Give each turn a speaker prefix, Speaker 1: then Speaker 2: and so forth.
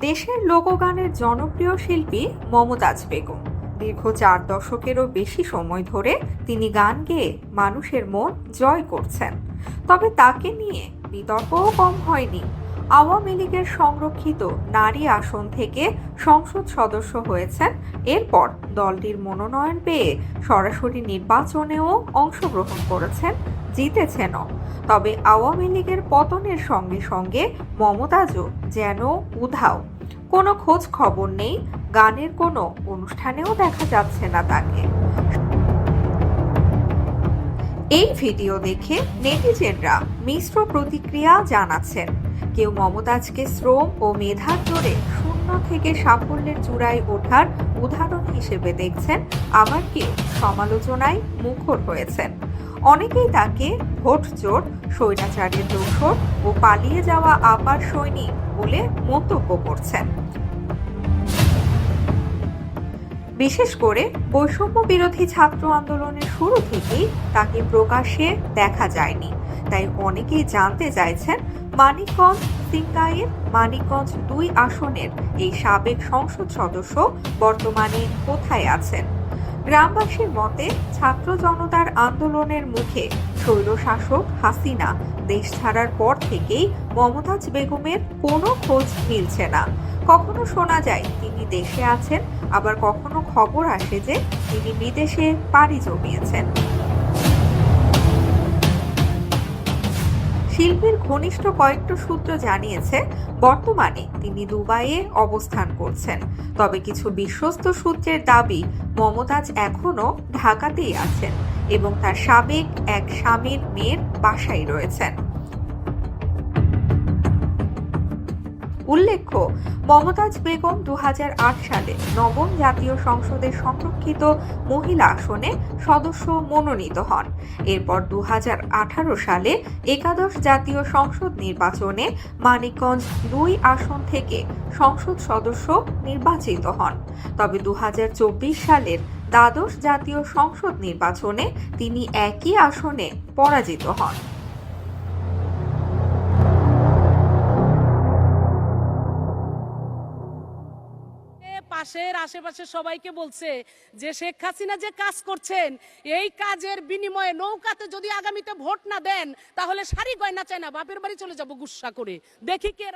Speaker 1: দেশের লোকগানের জনপ্রিয় শিল্পী মমতাজ বেগম। দীর্ঘ চার দশকেরও বেশি সময় ধরে তিনি গান গেয়ে মানুষের মন জয় করছেন। তবে তাকে নিয়ে বিতর্কও কম হয়নি। আওয়ামী লীগের সংরক্ষিত নারী আসন থেকে সংসদ সদস্য হয়েছেন। এরপর দলটির মনোনয়ন পেয়ে সরাসরি নির্বাচনেও অংশগ্রহণ করেছেন, জিতেছেনও। তবে আওয়ামী লীগের পতনের সঙ্গে সঙ্গে মমতাজও যেন উধাও। কোনো খোঁজ খবর নেই, গানের কোনো অনুষ্ঠানেও দেখা যাচ্ছে না তাকে। এই ভিডিও দেখে নেটিজেনরা মিশ্র প্রতিক্রিয়া জানাচ্ছেন। কেউ মমতাজকে শ্রম ও মেধার জোরে শূন্য থেকে সাফল্যের চূড়ায় ওঠার উদাহরণ হিসেবে দেখছেন আবার কেউ, সমালোচনায় মুখর হয়েছেন। অনেকেই তাকে ভোট চোর স্বৈরাচারের দোষর ও পালিয়ে যাওয়া আপার সৈনিক বলে মন্তব্য করছেন। বিশেষ করে বৈষম্য বিরোধী ছাত্র আন্দোলনের শুরু থেকেই তাকে প্রকাশ্যে দেখা যায়নি। তাই অনেকেই জানতে চাইছেন মানিকগঞ্জ সিংগাইয়ের মানিকগঞ্জ দুই আসনের এই সাবেক সংসদ সদস্য বর্তমানে কোথায় আছেন? গ্রামবাসীর মতে, ছাত্র জনতার আন্দোলনের মুখে স্বৈরশাসক হাসিনা দেশ ছাড়ার পর থেকেই মমতাজ বেগমের কোনো খোঁজ মিলছে না। কখনো শোনা যায় তিনি দেশে আছেন, আবার কখনো খবর আসে যে তিনি বিদেশে পাড়ি জমিয়েছেন। শিল্পীর ঘনিষ্ঠ কয়েকটি সূত্র জানিয়েছে, বর্তমানে তিনি দুবাইয়ে অবস্থান করছেন। তবে কিছু বিশ্বস্ত সূত্রের দাবি, মমতাজ এখনও ঢাকাতেই আছেন এবং তার সাবেক এক স্বামীর মেয়ের বাসায় রয়েছেন। উল্লেখ্য, মমতাজ বেগম দু হাজার আট সালে নবম জাতীয় সংসদের সংরক্ষিত মহিলা আসনে সদস্য মনোনীত হন। এরপর দু হাজার আঠারো সালে একাদশ জাতীয় সংসদ নির্বাচনে মানিকগঞ্জ দুই আসন থেকে সংসদ সদস্য নির্বাচিত হন। তবে দু হাজার চব্বিশ সালের দ্বাদশ জাতীয় সংসদ নির্বাচনে তিনি একই আসনে পরাজিত হন।
Speaker 2: পাশের আশেপাশে সবাইকে বলছে যে শেখ হাসিনা যে কাজ করছেন, এই কাজের বিনিময়ে নৌকাতে যদি আগামীতে ভোট না দেন, তাহলে শাড়ি গয়না চায় না, বাপের বাড়ি চলে যাব গুসা করে। দেখি কে